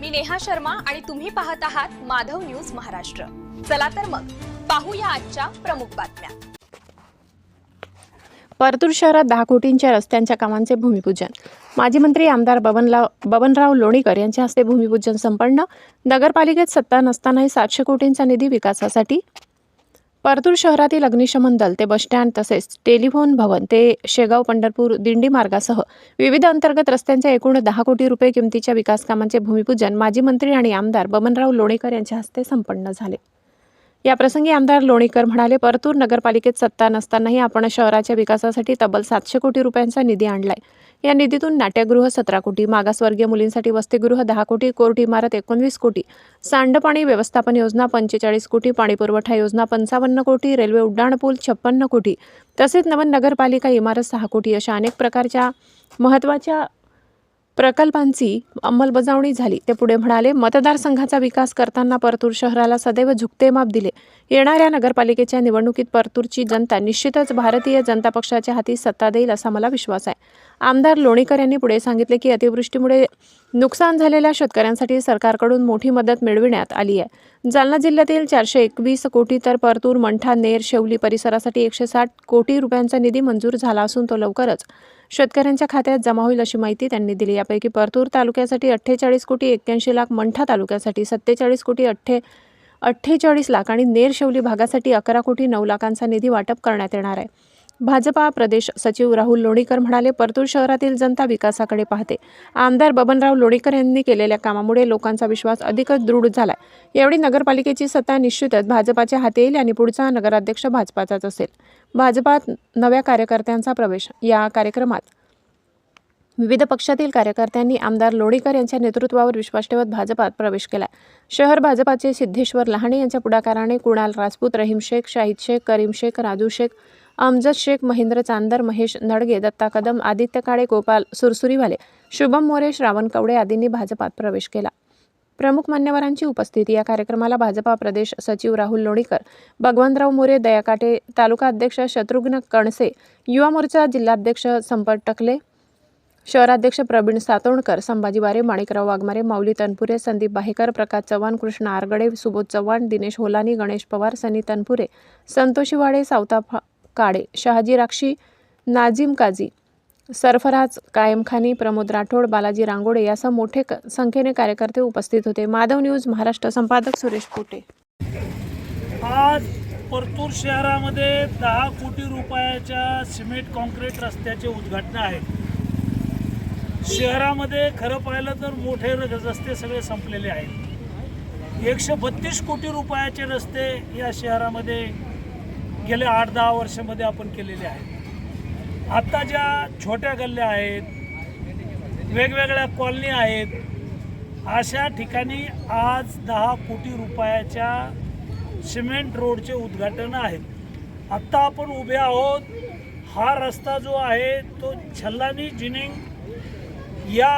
मी नेहा शर्मा आणि तुम्ही पाहत आहात माधव न्यूज महाराष्ट्र. चला तर मग पाहूया आजच्या प्रमुख बातम्या. परतूर शहरात दहा कोटींच्या रस्त्यांच्या कामांचे भूमिपूजन. माजी मंत्री आमदार बबनराव बबनराव लोणीकर यांच्या हस्ते भूमिपूजन संपन्न. नगरपालिकेत सत्ता नसतानाही सातशे कोटींचा निधी विकासासाठी परतूर शहरातील अग्निशमन दल ते बसस्टँड तसेच टेलिफोन भवन ते शेगाव पंढरपूर दिंडी मार्गासह विविध अंतर्गत रस्त्यांच्या एकूण दहा कोटी रुपये किमतीच्या विकासकामांचे भूमिपूजन माजी मंत्री आणि आमदार बबनराव लोणीकर यांच्या हस्ते संपन्न झाले. याप्रसंगी आमदार लोणीकर म्हणाले परतूर नगरपालिकेत सत्ता नसतानाही आपण शहराच्या विकासासाठी तब्बल सातशे कोटी रुपयांचा निधी आणलाय. या निधीतून नाट्यगृह सतरा कोटी मागासवर्गीय मुलींसाठी वसतिगृह दहा कोटी कोर्ट इमारत एकोणवीस कोटी सांडपाणी व्यवस्थापन योजना पंचेचाळीस कोटी पाणीपुरवठा योजना पंचावन्न कोटी रेल्वे उड्डाणपूल छप्पन्न कोटी तसेच नवन नगरपालिका इमारत सहा कोटी अशा अनेक प्रकारच्या महत्त्वाच्या प्रकल्पांची अंमलबजावणी झाली. ते पुढे म्हणाले मतदारसंघाचा विकास करताना परतूर शहराला सदैव झुकते माप दिले. येणाऱ्या नगरपालिकेच्या निवडणुकीत परतूरची जनता निश्चितच भारतीय जनता पक्षाच्या हाती सत्ता देईल असा मला विश्वास आहे. आमदार लोणीकर यांनी पुढे सांगितले की अतिवृष्टीमुळे नुकसान झालेल्या शेतकऱ्यांसाठी सरकारकडून मोठी मदत मिळविण्यात आली आहे. जालना जिल्ह्यातील चारशे एकवीस कोटी तर परतूर मंठा नेर शेवली परिसरासाठी एकशे साठ कोटी रुपयांचा निधी मंजूर झाला असून तो लवकरच शेतकऱ्यांच्या खात्यात जमा होईल अशी माहिती त्यांनी दिली. यापैकी परतूर तालुक्यासाठी अठ्ठेचाळीस कोटी एक्क्याऐंशी लाख मंठा तालुक्यासाठी सत्तेचाळीस कोटी अठ्ठे अठ्ठेचाळीस लाख आणि नेरशेवली भागासाठी अकरा कोटी नऊ लाखांचा निधी वाटप करण्यात येणार आहे. भाजपा प्रदेश सचिव राहुल लोणीकर म्हणाले परतूर शहरातील जनता विकासाकडे पाहते. आमदार बबनराव लोणीकर यांनी केलेल्या कामामुळे लोकांचा विश्वास अधिकच दृढ झाला यावेळी नगरपालिकेची सत्ता निश्चितच भाजपाच्या हाती येईल आणि पुढचा नगराध्यक्ष भाजपाचाच असेल. भाजपात नव्या कार्यकर्त्यांचा प्रवेश. या कार्यक्रमात विविध पक्षातील कार्यकर्त्यांनी आमदार लोणीकर यांच्या नेतृत्वावर विश्वास ठेवत भाजपात प्रवेश केला. शहर भाजपाचे सिद्धेश्वर लहाणे यांच्या पुढाकाराने कुणाल राजपूत रहीम शेख शाहिद शेख करीम शेख राजू शेख अमजद शेख महेंद्र चांदर महेश नडगे दत्ता कदम आदित्य काळे गोपाल सुरसुरीवाले शुभम मोरे श्रावण कवडे आदींनी भाजपात प्रवेश केला. प्रमुख मान्यवरांची उपस्थिती या कार्यक्रमाला भाजपा प्रदेश सचिव राहुल लोणीकर भगवंतराव मोरे दयाकाटे तालुका अध्यक्ष शत्रुघ्न कणसे युवा मोर्चा जिल्हाध्यक्ष संपत टकले शहराध्यक्ष प्रवीण सातोणकर संभाजी बारे माणिकराव वाघमारे माऊली तनपुरे संदीप बाहेकर प्रकाश चव्हाण कृष्ण आरगडे सुबोध चव्हाण दिनेश होलानी गणेश पवार सनी तनपुरे संतोषी वाडे सावता काळे शहाजी राक्षी नाझीम काझी सरफराज कायमखानी प्रमोद राठोड बालाजी रांगोडे यासह मोठे क- संख्येने कार्यकर्ते उपस्थित होते. माधव न्यूज महाराष्ट्र संपादक सुरेश पोटे. आज परतूर शहरामध्ये दहा कोटी रुपयाच्या सिमेंट कॉन्क्रीट रस्त्याचे उद्घाटन आहे. शहरामध्ये खरं पाहिलं तर मोठे र- रस्ते सगळे संपलेले आहेत. एकशे बत्तीस कोटी रुपयाचे रस्ते या शहरामध्ये गेल्या आठ दहा वर्षामध्ये आपण केलेले आहेत. आत्ता ज्या छोट्या गल्ल्या आहेत वेगवेगळ्या कॉलनी आहेत अशा ठिकाणी आज दहा कोटी रुपयाच्या सिमेंट रोडचे उद्घाटन आहेत. आत्ता आपण उभे आहोत. हा रस्ता जो आहे तो छल्लानी जिनिंग या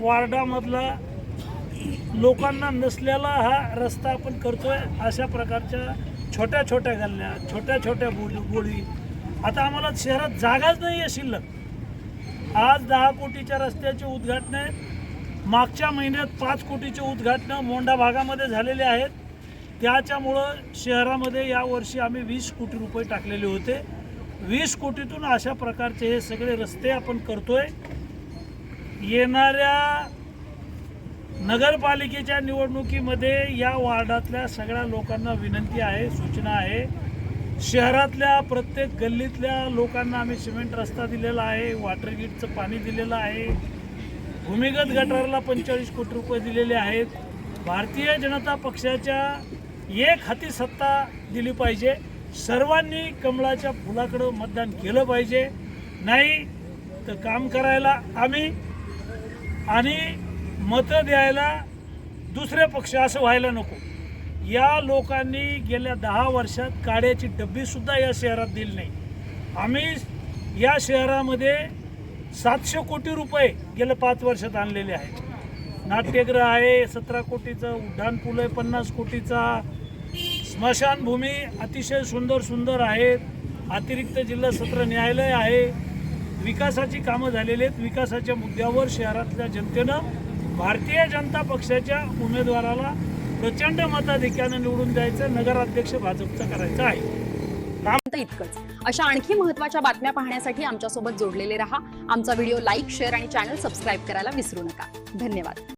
वार्डामधला लोकांना नसलेला हा रस्ता आपण करतोय अशा प्रकारच्या छोट्या छोट्या गल्ल्या छोट्या छोट्या बोली बोळी आता आम्हाला शहरात जागाच नाही आहे शिल्लक. आज दहा कोटीच्या रस्त्याचे उद्घाटन मागच्या महिन्यात पाच कोटीचे उद्घाटनं मोंढा भागामध्ये झालेले आहेत. त्याच्यामुळं शहरामध्ये यावर्षी आम्ही वीस कोटी रुपये टाकलेले होते. वीस कोटीतून अशा प्रकारचे हे सगळे रस्ते आपण करतोय. येणाऱ्या नगरपालिकेच्या निवडणुकीमध्ये या वार्डातल्या सगळ्या लोकांना विनंती आहे सूचना आहे. शहरातल्या प्रत्येक गल्लीतल्या लोकांना आम्ही सिमेंट रस्ता दिलेला आहे वॉटर गेटचं पाणी दिलेलं आहे. भूमिगत गटारला पंचेचाळीस कोटी रुपये दिलेले आहेत. भारतीय जनता पक्षाच्या एक हाती सत्ता दिली पाहिजे. सर्वांनी कमळाच्या फुलाकडं मतदान केलं पाहिजे. नाही तर काम करायला आम्ही आणि मतं द्यायला दुसरे पक्ष असं व्हायला नको. या लोकांनी गेल्या दहा वर्षात काड्याची डब्बीसुद्धा या शहरात दिली नाही. आम्ही या शहरामध्ये सातशे कोटी रुपये गेल्या पाच वर्षात आणलेले आहेत. नाट्यगृह आहे सतरा कोटीचं उड्डाणपूल आहे पन्नास कोटीचा. स्मशानभूमी अतिशय सुंदर सुंदर आहेत. अतिरिक्त जिल्हा सत्र न्यायालय आहे. विकासाची कामं झालेली आहेत. विकासाच्या मुद्द्यावर शहरातल्या जनतेनं भारतीय जनता पक्षाच्या उमेदवाराला प्रचंड मताधिक्यानं निवडून द्यायचं नगराध्यक्ष भाजपचं करायचं आहे. इतकंच. अशा आणखी महत्त्वाच्या बातम्या पाहण्यासाठी आमच्यासोबत जोडलेले रहा. आमचा व्हिडिओ लाईक शेअर आणि चॅनल सबस्क्राईब करायला विसरू नका. धन्यवाद.